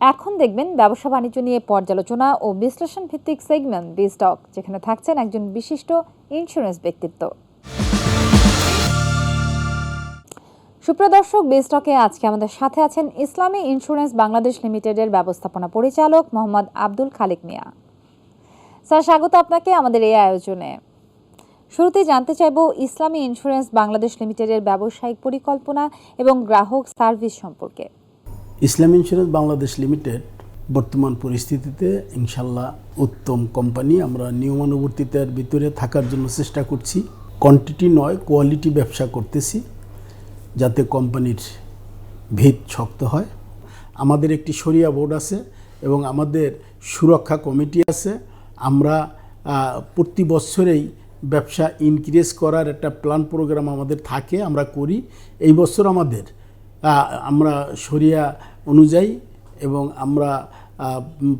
এখন দেখবেন ব্যবসা বাণিজ্য নিয়ে পর্যালোচনা ও বিশ্লেষণ ভিত্তিক সেগমেন্ট বি স্টক যেখানে থাকছেন একজন বিশিষ্ট ইন্স্যুরেন্স ব্যক্তিত্ব। সুপ্রিয় দর্শক আজকে আমাদের সাথে আছেন ইসলামী ইন্স্যুরেন্স বাংলাদেশ লিমিটেডের ব্যবস্থাপনা পরিচালক মোহাম্মদ আব্দুল খালিক মিয়া। স্যার, স্বাগত আপনাকে আমাদের এই আয়োজনে। শুরুতে জানতে চাইব ইসলামী ইন্স্যুরেন্স বাংলাদেশ লিমিটেডের ব্যবসায়িক পরিকল্পনা এবং গ্রাহক সার্ভিস সম্পর্কে। ইসলাম ইন্স্যুরেন্স বাংলাদেশ লিমিটেড বর্তমান পরিস্থিতিতে ইনশাল্লাহ উত্তম কোম্পানি আমরা নিয়মানুবর্তিতার ভিতরে থাকার জন্য চেষ্টা করছি। কোয়ান্টিটি নয় কোয়ালিটি ব্যবসা করতেছি যাতে কোম্পানির ভিত শক্ত হয়। আমাদের একটি সরিয়া বোর্ড আছে এবং আমাদের সুরক্ষা কমিটি আছে। আমরা প্রতি বছরেই ব্যবসা ইনক্রিজ করার একটা প্ল্যান প্রোগ্রাম আমাদের থাকে, আমরা করি। এই বছর আমাদের আমরা সরিয়া অনুযায়ী এবং আমরা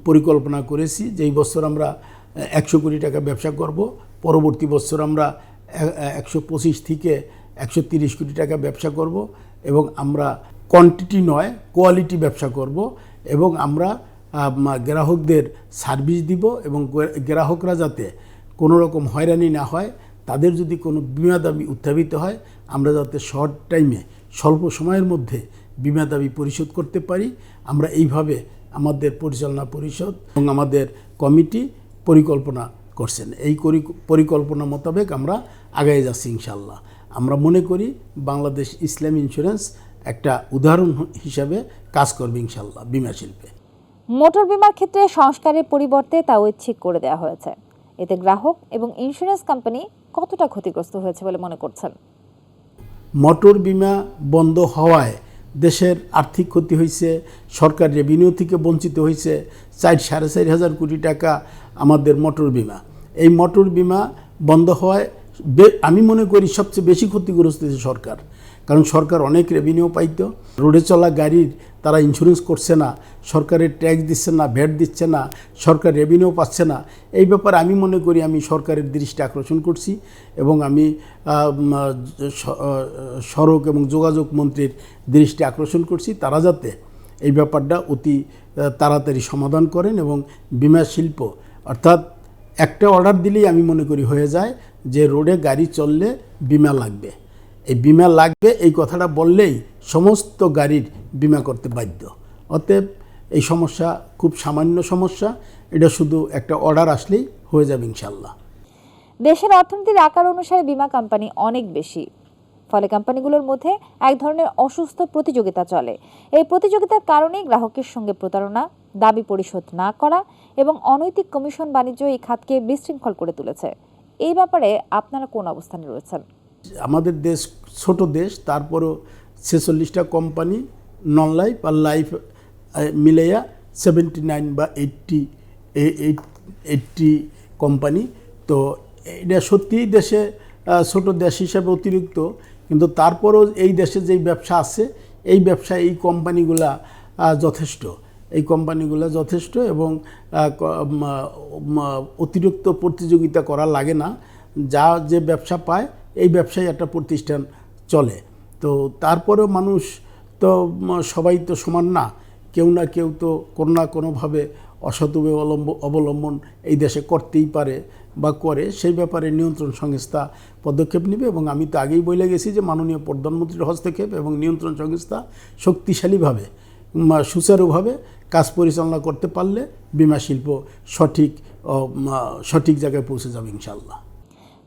পরিকল্পনা করেছি যে এই বছর আমরা একশো কোটি টাকা ব্যবসা করব। পরবর্তী বছর আমরা একশো পঁচিশ থেকে একশো তিরিশ কোটি টাকা ব্যবসা করব এবং আমরা কোয়ান্টিটি নয় কোয়ালিটি ব্যবসা করব এবং আমরা গ্রাহকদের সার্ভিস দিব এবং গ্রাহকরা যাতে কোনো রকম হয়রানি না হয়, তাদের যদি কোনো বিমা দাবি উত্থাপিত হয়, আমরা যাতে শর্ট টাইমে স্বল্প সময়ের মধ্যে বিমা দাবি পরিশোধ করতে পারি। আমরা এইভাবে আমাদের পরিচালনা পরিষদ এবং আমাদের কমিটি পরিকল্পনা করছেন। এই পরিকল্পনা মোতাবেক আমরা আগায় যাচ্ছি ইনশাল্লাহ আমরা মনে করি বাংলাদেশ ইসলাম ইন্স্যুরেন্স একটা উদাহরণ হিসাবে কাজ করবে ইনশাল্লাহ বিমা শিল্পে। মোটর বিমার ক্ষেত্রে সংস্কারের পরিবর্তে তা ঐচ্ছিক করে দেওয়া হয়েছে। এতে গ্রাহক এবং ইন্স্যুরেন্স কোম্পানি কতটা ক্ষতিগ্রস্ত হয়েছে বলে মনে করছেন? মোটর বিমা বন্ধ হওয়ায় দেশের আর্থিক ক্ষতি হয়েছে সরকার রেভিনিউ থেকে বঞ্চিত হয়েছে চার, সাড়ে চার হাজার কোটি টাকা আমাদের মোটর বিমা। এই মোটর বিমা বন্ধ হওয়ায় আমি মনে করি সবচেয়ে বেশি ক্ষতিগ্রস্ত হয়েছে সরকার। কারণ সরকার অনেক রেভিনিউ পাইতো। রোডে চলা গাড়ির তারা ইন্স্যুরেন্স করছে না, সরকারের ট্যাক্স দিচ্ছে না ভ্যাট দিচ্ছে না, সরকার রেভিনিউ পাচ্ছে না। এই ব্যাপারে আমি মনে করি আমি সরকারের দৃষ্টি আকর্ষণ করছি এবং আমি সড়ক এবং যোগাযোগ মন্ত্রীর দৃষ্টি আকর্ষণ করছি। তারা যাতে এই ব্যাপারটা অতি তাড়াতাড়ি সমাধান করেন এবং বিমা শিল্প, অর্থাৎ একটা অর্ডার দিলেই আমি মনে করি হয়ে যায় যে রোডে গাড়ি চললে বিমা লাগবে। এই বিমা লাগবে, এই কথাটা বললেই সমস্ত গাড়ির বিমা করতে বাধ্য। অতএব এই সমস্যা খুব সামান্য সমস্যা, এটা শুধু একটা অর্ডার আসলেই হয়ে যাবে ইনশাল্লাহ দেশের অর্থনীতির আকার অনুসারে বিমা কোম্পানি অনেক বেশি, ফলে কোম্পানিগুলোর মধ্যে এক ধরনের অসুস্থ প্রতিযোগিতা চলে। এই প্রতিযোগিতার কারণেই গ্রাহকের সঙ্গে প্রতারণা, দাবি পরিশোধ না করা এবং অনৈতিক কমিশন বাণিজ্য এই খাতকে বিশৃঙ্খল করে তুলেছে। এই ব্যাপারে আপনারা কোন অবস্থানে রয়েছেন? আমাদের দেশ ছোট দেশ, তারপরও ছেচল্লিশটা কোম্পানি নন লাইফ আর লাইফ মিলাইয়া সেভেন্টি নাইন বা এইটটি এইটটি কোম্পানি তো এটা সত্যিই দেশে ছোট দেশ হিসাবে অতিরিক্ত, কিন্তু তারপরেও এই দেশে যেই ব্যবসা আছে, এই ব্যবসা এই কোম্পানিগুলা যথেষ্ট। এই কোম্পানিগুলো যথেষ্ট এবং অতিরিক্ত প্রতিযোগিতা করা লাগে না। যা যে ব্যবসা পায় এই ব্যবসায় একটা প্রতিষ্ঠান চলে। তো তারপরেও মানুষ তো সবাই তো সমান না। কেউ না কেউ তো কোনো না কোনোভাবে অবলম্ব, অবলম্বন এই দেশে করতেই পারে বা করে। সেই ব্যাপারে নিয়ন্ত্রণ সংস্থা পদক্ষেপ নেবে এবং আমি তো আগেই বলে গেছি যে মাননীয় প্রধানমন্ত্রীর হস্তক্ষেপ এবং নিয়ন্ত্রণ সংস্থা শক্তিশালীভাবে সুচারুভাবে কাজ পরিচালনা করতে পারলে বিমা শিল্প সঠিক সঠিক জায়গায় পৌঁছে যাবে ইনশাল্লাহ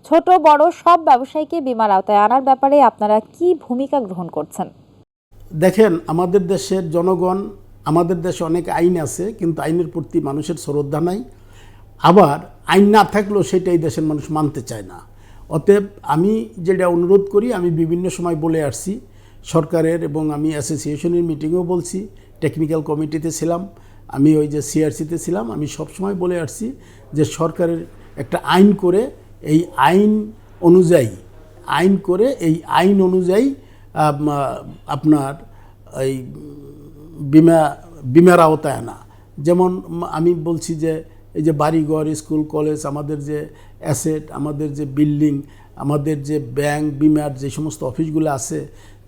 ছোট, বড় সব ব্যবসায়ীকে বিমার আওতায় আনার ব্যাপারে আপনারা কি ভূমিকা গ্রহণ করছেন? দেখেন, আমাদের দেশের জনগণ, আমাদের দেশে অনেক আইন আছে, কিন্তু আইনের প্রতি মানুষের শ্রদ্ধা নাই। আবার আইন না থাকলেও সেটা এই দেশের মানুষ মানতে চায় না। অতএব আমি যেটা অনুরোধ করি, আমি বিভিন্ন সময় বলে আসছি, সরকারের এবং আমি অ্যাসোসিয়েশনের মিটিংয়েও বলছি, টেকনিক্যাল কমিটিতে ছিলাম, আমি ওই যে সিআরসিতে ছিলাম, আমি সবসময় বলে আসছি যে সরকারের একটা আইন করে এই আইন অনুযায়ী, আইন করে এই আইন অনুযায়ী আপনার এই বিমা, বিমার আওতায় আনা। যেমন আমি বলছি যে, এই যে বাড়িঘর, স্কুল, কলেজ, আমাদের যে অ্যাসেট, আমাদের যে বিল্ডিং, আমাদের যে ব্যাংক, বিমার যে সমস্ত অফিসগুলো আছে,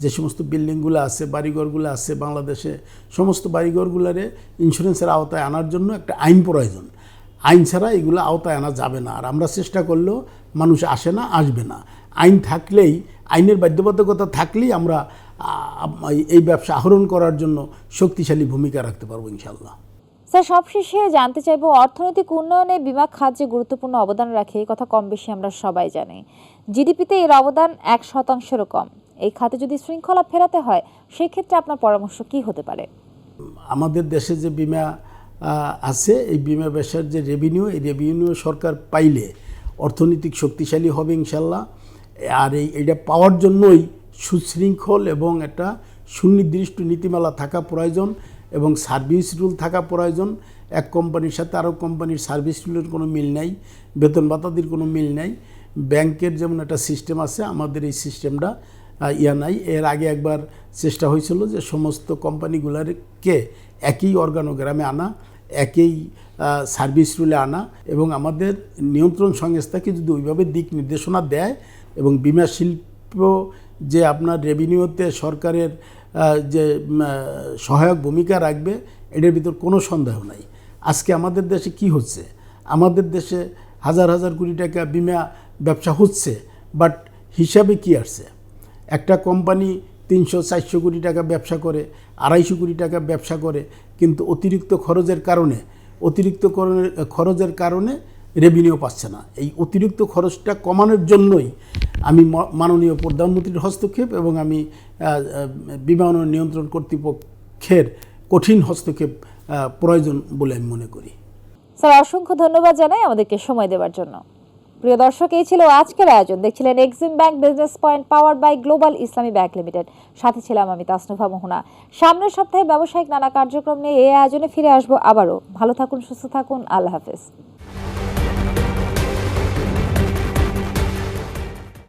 যে সমস্ত বিল্ডিংগুলো আছে, বাড়িঘরগুলো আছে বাংলাদেশে, সমস্ত বাড়িঘরগুলারে ইন্স্যুরেন্সের আওতায় আনার জন্য একটা আইন প্রয়োজন। আইন ছাড়া এগুলো আওতায় আনা যাবে না। আর আমরা চেষ্টা করলেও মানুষ আসে না আসবে না। আইন থাকলেই আইনের বাধ্যবাধকতা থাকলেই আমরা এই ব্যবসা আহরণ করার জন্য শক্তিশালী ভূমিকা রাখতে পারব ইনশাল্লাহ স্যার সবশেষে জানতে চাইব অর্থনৈতিক উন্নয়নে বিমা খাত যে গুরুত্বপূর্ণ অবদান রাখে এই কথা কম বেশি আমরা সবাই জানি। জিডিপিতে এর অবদান এক শতাংশের কম। এই খাতে যদি শৃঙ্খলা ফেরাতে হয় সেক্ষেত্রে আপনার পরামর্শ কি হতে পারে? আমাদের দেশে যে বিমা আছে, এই বিমা ব্যবসার যে রেভিনিউ এই রেভিনিউ সরকার পাইলে অর্থনৈতিক শক্তিশালী হবে ইনশাল্লাহ। আর এই এটা পাওয়ার জন্যই সুশৃঙ্খল এবং একটা সুনির্দিষ্ট নীতিমালা থাকা প্রয়োজন এবং সার্ভিস রুল থাকা প্রয়োজন। এক কোম্পানির সাথে আরও কোম্পানির সার্ভিস রুলের কোনো মিল নাই, বেতন ভাতাদির কোনো মিল নাই। ব্যাংকের যেমন একটা সিস্টেম আছে, আমাদের এই সিস্টেমটা ইয়া নাই। এর আগে একবার চেষ্টা হয়েছিল যে সমস্ত কোম্পানিগুলোকে একই অর্গানোগ্রামে আনা। একই সার্ভিস রুলে আনা এবং আমাদের নিয়ন্ত্রণ সংস্থাকে যদি ওইভাবে দিক নির্দেশনা দেয় এবং বিমা শিল্প যে আপনার রেভিনিউতে সরকারের যে সহায়ক ভূমিকা রাখবে, এটার ভিতর কোনো সন্দেহ নাই। আজকে আমাদের দেশে কি হচ্ছে? আমাদের দেশে হাজার হাজার কোটি টাকা বিমা ব্যবসা হচ্ছে বাট হিসাবে কি আসছে? একটা কোম্পানি তিনশো, চারশো কোটি টাকা ব্যবসা করে, আড়াইশো কোটি টাকা ব্যবসা করে, কিন্তু অতিরিক্ত খরচের কারণে, অতিরিক্ত খরচের কারণে রেভিনিউ পাচ্ছে না। এই অতিরিক্ত খরচটা কমানোর জন্যই আমি মাননীয় প্রধানমন্ত্রীর হস্তক্ষেপ এবং আমি বিমান নিয়ন্ত্রণ কর্তৃপক্ষের কঠিন হস্তক্ষেপ প্রয়োজন বলে আমি মনে করি। স্যার, অসংখ্য ধন্যবাদ জানাই আমাদেরকে সময় দেওয়ার জন্য। প্রিয় দর্শক, এই ছিল আজকের আয়োজন। দেখছিলেন Exim bank business point power by global Islami bank limited সাথে ছিলাম আমি তাসনুভা মোহনা। সামনের সপ্তাহে ব্যবসায়িক নানা কার্যক্রম নিয়ে এই আয়োজনে ফিরে আসব আবারও। ভালো থাকুন, সুস্থ থাকুন, আল্লাহ হাফেজ।